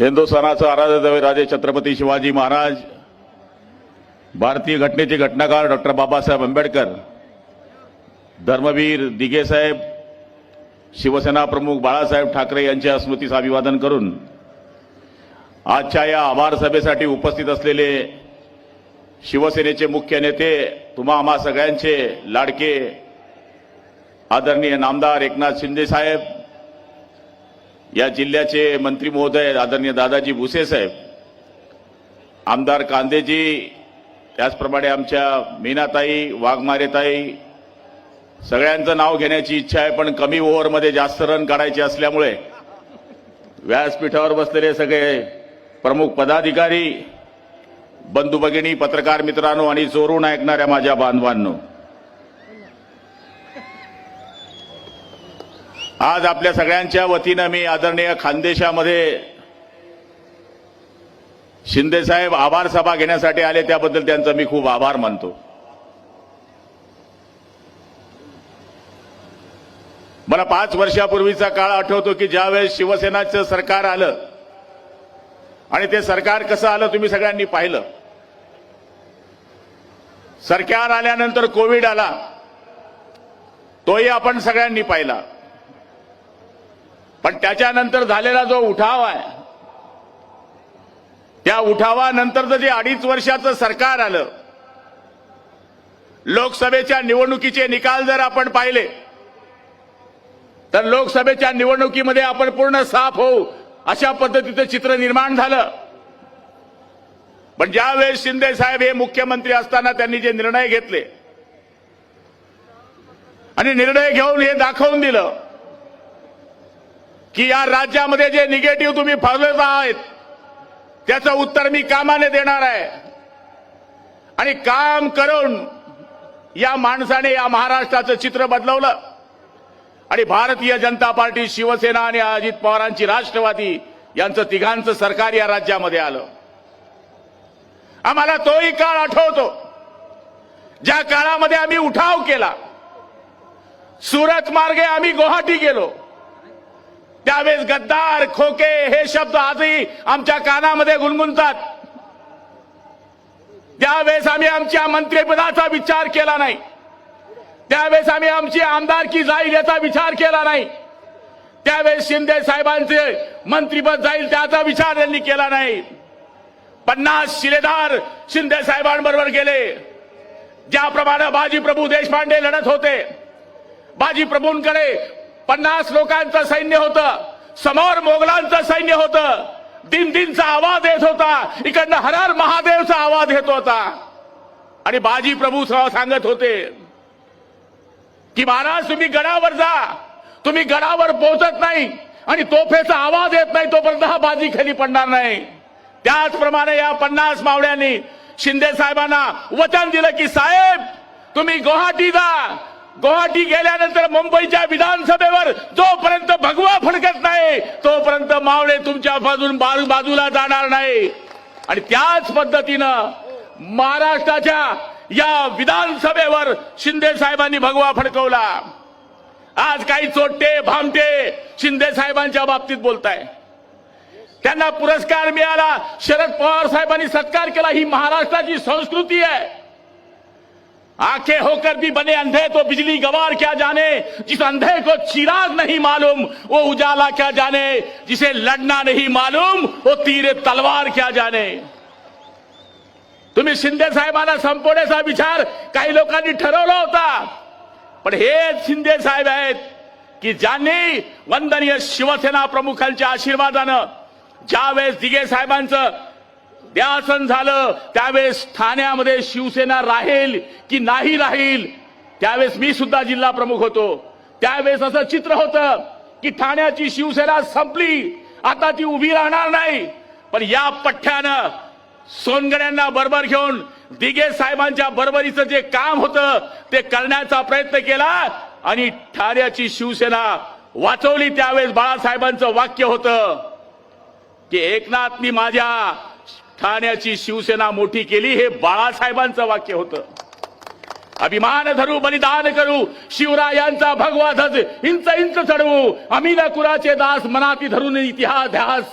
हिंदुस्थानाचं आराध्यदैव राजे छत्रपती शिवाजी महाराज भारतीय घटनेचे घटनाकार डॉक्टर बाबासाहेब आंबेडकर धर्मवीर दिघेसाहेब शिवसेना प्रमुख बाळासाहेब ठाकरे यांच्या स्मृतीस अभिवादन करून आजच्या या आभार सभेसाठी उपस्थित असलेले शिवसेनेचे मुख्य नेते तुम्हा आम्हा सगळ्यांचे लाडके आदरणीय नामदार एकनाथ शिंदे साहेब या जिल्ह्याचे मंत्री महोदय आदरणीय दादाजी भुसे साहेब आमदार कांदेजी त्याचप्रमाणे आमच्या मीनाताई वाघमारेताई सगळ्यांचं नाव घेण्याची इच्छा आहे पण कमी ओव्हरमध्ये जास्त रन काढायचे असल्यामुळे व्यासपीठावर बसलेले सगळे प्रमुख पदाधिकारी बंधू भगिनी पत्रकार मित्रांनो आणि चोरून ऐकणाऱ्या माझ्या बांधवांनो आज आपल्या सगळ्यांच्या वतीनं मी आदरणीय खानदेशामध्ये शिंदेसाहेब आभार सभा घेण्यासाठी आले त्याबद्दल त्यांचा मी खूप आभार मानतो. मला पाच वर्षापूर्वीचा काळ आठवतो की ज्यावेळेस शिवसेनाचं सरकार आलं आणि ते सरकार कसं आलं तुम्ही सगळ्यांनी पाहिलं. सरकार आल्यानंतर कोविड आला तोही आपण सगळ्यांनी पाहिला. पण त्याच्यानंतर झालेला जो उठाव आहे त्या उठावानंतर जे अडीच वर्षाचं सरकार आलं लोकसभेच्या निवडणुकीचे निकाल जर आपण पाहिले तर लोकसभेच्या निवडणुकीमध्ये आपण पूर्ण साफ होऊ अशा पद्धतीचं चित्र निर्माण झालं. पण ज्यावेळेस शिंदे साहेब हे मुख्यमंत्री असताना त्यांनी जे निर्णय घेतले आणि निर्णय घेऊन हे दाखवून दिलं की या राज्यामध्ये जे निगेटिव्ह तुम्ही फसवत आहात त्याचं उत्तर मी कामाने देणार आहे. आणि काम करून या माणसाने या महाराष्ट्राचं चित्र बदलवलं. आणि भारतीय जनता पार्टी शिवसेना आणि अजित पवारांची राष्ट्रवादी यांचं तिघांचं सरकार या राज्यामध्ये आलं. आम्हाला तोही काळ आठवतो. ज्या काळामध्ये आम्ही उठाव केला सुरत मार्गे आम्ही गुवाहाटी गेलो. त्यावेळेस गद्दार खोके हे शब्द आजही आमच्या कानामध्ये गुणगुणतात. त्यावेळेस आम्ही आमच्या मंत्रिपदाचा विचार केला नाही. त्यावेळेस आम्ही आमची आमदारकी जाईल याचा विचार केला नाही. त्यावेळेस शिंदे साहेबांचे मंत्रीपद जाईल त्याचा विचार त्यांनी केला नाही. पन्नास शिलेदार शिंदे साहेबांबरोबर गेले. ज्याप्रमाणे बाजी प्रभू देशपांडे लढत होते बाजी प्रभूंकडे पन्नास लोकांचं सैन्य होतं. समोर मोगलांचं सैन्य होतं. दिन दिनचा आवाज येत होता. इकडनं हरहर महादेवचा आवाज येत होता. आणि बाजी प्रभू सांगत होते की महाराज तुम्ही गडावर जा. तुम्ही गडावर पोहोचत नाही आणि तोफेचा आवाज येत नाही तोपर्यंत हा बाजी खाली पडणार नाही. त्याचप्रमाणे या पन्नास मावळ्यांनी शिंदे साहेबांना वचन दिलं की साहेब तुम्ही गुवाहाटी जा. गुवाहाटी गेल्यानंतर मुंबईच्या विधानसभेवर जोपर्यंत भगवा फडकत नाही तोपर्यंत मावळे तुमच्या बाजून बाजू- बाजूला जाणार नाही. आणि त्याच पद्धतीनं महाराष्ट्राच्या या विधानसभेवर शिंदे साहेबांनी भगवा फडकवला. आज काही चोट्टे भामटे शिंदे साहेबांच्या बाबतीत बोलताय. त्यांना पुरस्कार मिळाला शरद पवार साहेबांनी सत्कार केला. ही महाराष्ट्राची संस्कृती आहे. आँखें होकर भी बने अंधे तो बिजली गवार क्या जाने? जिस अंधे को चिराग नहीं मालूम, वो उजाला क्या जाने? जिसे लड़ना नहीं मालूम, वो तीर तलवार क्या जाने? तुम्ही शिंदे साहेबांना संपवण्याचा विचार काही लोकांनी ठरवला होता। पण हे शिंदे साहेब आहेत की ज्यांनी वंदनीय शिवसेना प्रमुखांच्या आशीर्वादानं ज्यावेळेस दिगे साहेबांचं द्यासन झालं त्यावेळेस ठाण्यामध्ये शिवसेना राहील की नाही राहील त्यावेळेस मी सुद्धा जिल्हा प्रमुख होतो. त्यावेळेस असं चित्र होतं की ठाण्याची शिवसेना संपली आता ती उभी राहणार नाही. पण या पठ्ठ्यानं सोनगड्यांना बरोबर घेऊन दिगे साहेबांच्या बरोबरीचं जे काम होतं ते करण्याचा प्रयत्न केला आणि ठाण्याची शिवसेना वाचवली. त्यावेळेस बाळासाहेबांचं वाक्य होतं की एकनाथनी माझ्या ठाण्याची शिवसेना मोठी केली हे बाळासाहेबांचं वाक्य होतं. अभिमान धरू बलिदान करू शिवरायांचा भगवा ध्वज इंच इंच चढवू आम्ही कुराचे दास मनाती धरून इतिहास ध्यास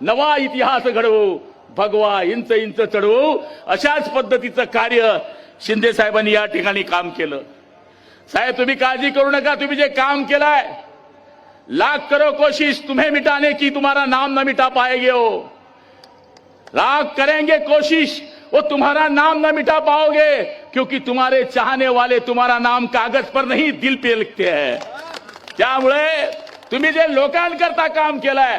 नवा इतिहास घडवू भगवा इंच इंच चढवू अशाच पद्धतीचं कार्य शिंदे साहेबांनी या ठिकाणी काम केलं. साहेब तुम्ही काळजी करू नका तुम्ही जे काम केलंय लाख करो कोशिश तुम्हें मिटाने की तुम्हारा नाम न मिटा पाएंगे हो लाख करेंगे कोशिश। वो तुम्हारा नाम न मिटा पाओगे क्योंकि तुम्हारे चाहने वाले तुम्हारा नाम कागज पर नहीं दिल पे लिखते हैं। त्यामुळे तुम्ही जे लोकांकरता काम केलंय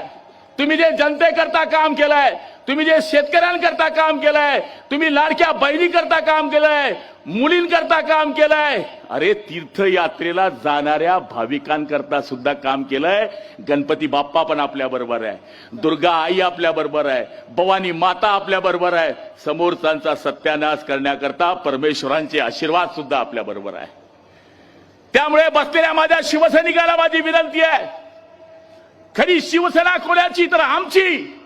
तुम्ही जे जनतेकरता काम केलंय तुम्ही जे शेतकऱ्यांकरता काम केलंय तुम्ही लाडक्या बहिणीकरता काम केलंय मुलींकरता काम केलंय. अरे तीर्थयात्रेला जाणाऱ्या भाविकांकरता सुद्धा काम केलंय. गणपती बाप्पा पण आपल्या बरोबर आहे. दुर्गा आई आपल्या बरोबर आहे. भवानी माता आपल्या बरोबर आहे. समोरचांचा सत्यानाश करण्याकरता परमेश्वरांचे आशीर्वाद सुद्धा आपल्या बरोबर आहे. त्यामुळे बसलेल्या माझ्या शिवसैनिकाला माझी विनंती आहे. खरी शिवसेना कोणाची तर आमची.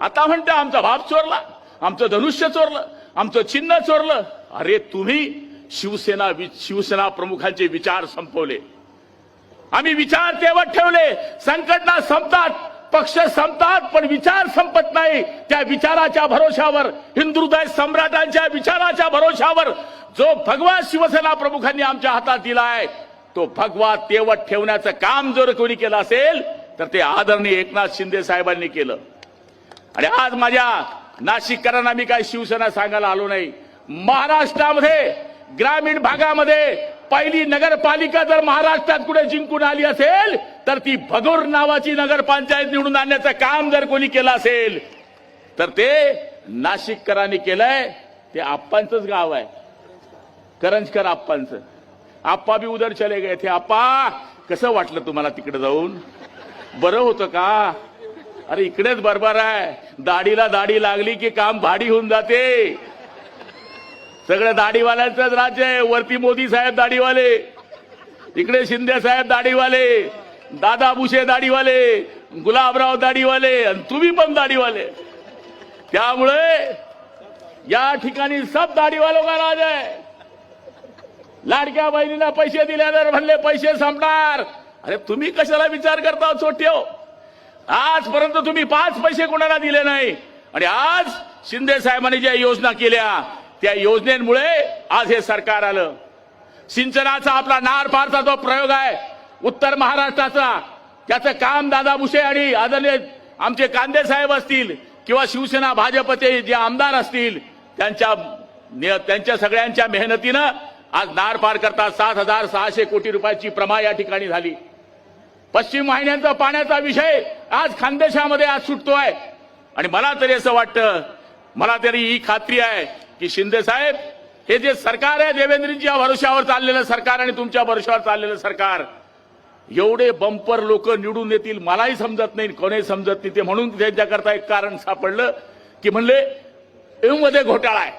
आता म्हणते आमचा भाव चोरला आमचं धनुष्य चोरलं. आमचं चिन्ह चोरलं. अरे तुम्ही शिवसेना वि- शिवसेना प्रमुखांचे विचार संपवले. आम्ही विचार तेवत ठेवले. संघटना संपतात पक्ष संपतात पण विचार संपत नाही. त्या विचाराच्या भरोशावर हिंदुहृदय सम्राटांच्या विचाराच्या भरोशावर जो भगवा शिवसेना प्रमुखांनी आमच्या हातात दिलाय तो भगवा तेवत ठेवण्याचं काम जर कोणी केलं असेल तर ते आदरणीय एकनाथ शिंदे साहेबांनी केलं. आणि आज माझ्या नाशिककरांना मी काय शिवसेना सांगायला आलो नाही. महाराष्ट्रामध्ये ग्रामीण भागामध्ये पहिली नगरपालिका जर महाराष्ट्रात कुठे जिंकून आली असेल तर ती भगोर नावाची नगरपंचायत निवडून आणण्याचं काम जर कोणी केलं असेल तर ते नाशिककरांनी केलंय. ते आप्पांचंच गाव आहे. करंजकर आप्पांचं. आप्पा बी उदर चले गए थे. आप्पा कसं वाटलं तुम्हाला तिकडे जाऊन? बरं होतं का? अरे इकडेच बरोबर आहे. दाढीला दाढी लागली की काम भाडी होऊन जाते. सगळं दाढीवाल्यांचंच राज्य आहे. वरती मोदी साहेब दाढीवाले. इकडे शिंदे साहेब दाढीवाले. दादा भुसे दाढीवाले. गुलाबराव दाढीवाले. आणि तुम्ही पण दाढीवाले. त्यामुळे या ठिकाणी सब दाढीवालो का राज आहे? लाडक्या बहिणीला पैसे दिल्यानंतर म्हणले पैसे संपणार. अरे तुम्ही कशाला विचार करता चोट्यो? आजपर्यंत तुम्ही पाच पैसे कोणाला दिले नाही. आणि आज शिंदे साहेबांनी ज्या योजना केल्या त्या योजनेमुळे आज हे सरकार आलं. सिंचनाचा आपला नार पारचा जो प्रयोग आहे उत्तर महाराष्ट्राचा त्याचं काम दादा भुसे आणि आदरणीय आमचे कांदे साहेब असतील किंवा शिवसेना भाजपचे जे आमदार असतील त्यांच्या ने- त्यांच्या सगळ्यांच्या मेहनतीनं आज नार पार करता सात हजार सहाशे कोटी रुपयाची प्रमा या ठिकाणी झाली. पश्चिम वाहिन्यांचा पाण्याचा विषय आज खानदेशामध्ये आज सुटतोय. आणि मला तरी असं वाटतं मला तरी ही खात्री आहे की शिंदे साहेब हे जे सरकार आहे देवेंद्रजीच्या भरोशावर चाललेलं सरकार आणि तुमच्या भरोशावर चाललेलं सरकार एवढे बंपर लोक निवडून येतील मलाही समजत नाही कोणी समजत नाही. ते म्हणून त्यांच्याकरता एक कारण सापडलं की म्हणले एवमध्ये घोटाळा आहे.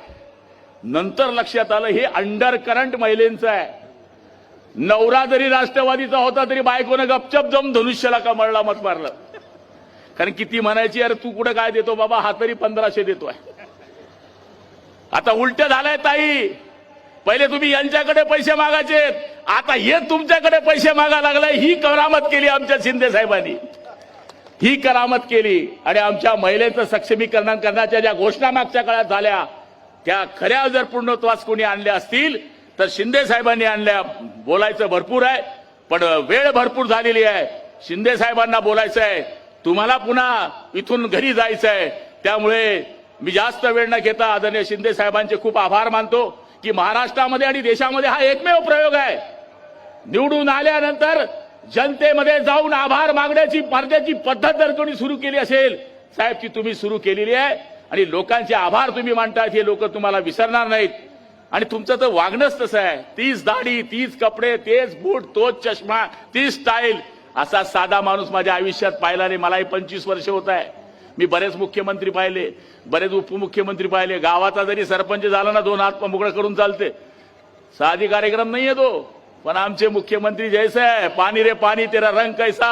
नंतर लक्षात आलं हे अंडर करंट महिलेंचं आहे. नवरा जरी राष्ट्रवादीचा होता तरी बायकोनं गपचप जाऊन धनुष्याला कमळला मत मारलं? कारण किती म्हणायची अरे तू कुठं काय देतो बाबा? हा तरी पंधराशे देतोय. आता उलट झालंय ताई. पहिले तुम्ही यांच्याकडे पैसे मागायचे आता हे तुमच्याकडे पैसे मागा लागलाय. ही करामत केली आमच्या शिंदे साहेबांनी. ही करामत केली. आणि आमच्या महिलेचं सक्षमीकरण करण्याच्या ज्या घोषणा मागच्या काळात झाल्या त्या खऱ्या जर पूर्णत्वास कोणी आणल्या असतील तर शिंदे साहेबांनी आणल्या बोलायचं भरपूर आहे पण वेळ भरपूर झालेली आहे. शिंदे साहेबांना बोलायचं आहे. तुम्हाला पुन्हा इथून घरी जायचं आहे. त्यामुळे मी जास्त वेळ न घेता आदरणीय शिंदे साहेबांचे खूप आभार मानतो की महाराष्ट्रामध्ये आणि देशामध्ये हा एकमेव प्रयोग आहे. निवडून आल्यानंतर जनतेमध्ये जाऊन आभार मागण्याची मागण्याची पद्धत जर कोणी सुरू केली असेल साहेब ती तुम्ही सुरू केलेली आहे. आणि लोकांचे आभार तुम्ही मांडतायत हे लोक तुम्हाला विसरणार नाहीत. आणि तुमचं तर वागणंच तसं आहे. तीच दाढी तीच कपडे तेच बूट तोच चष्मा तीच स्टाईल असा साधा माणूस माझ्या आयुष्यात पाहिला नाही. मलाही पंचवीस वर्ष होत आहे. मी बरेच मुख्यमंत्री पाहिले बरेच उपमुख्यमंत्री पाहिले. गावाचा जरी सरपंच झाला ना दोन हात मोकळं करून चालते. साधी कार्यक्रम नाहीये तो पण आमचे मुख्यमंत्री जैसे आहे पाणी रे पाणी तेरा रंग कैसा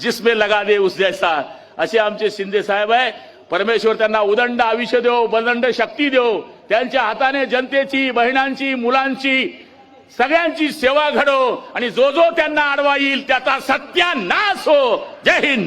जिसमे लगा दे उस जैसा. असे आमचे शिंदे साहेब आहे. परमेश्वर त्यांना उदंड आयुष्य देव बदंड शक्ती देव. त्यांच्या हाताने जनतेची बहिणांची मुलांची सगळ्यांची सेवा घडो आणि जो जो त्यांना आडवा येईल त्याचा सत्यानाश हो. जय हिंद.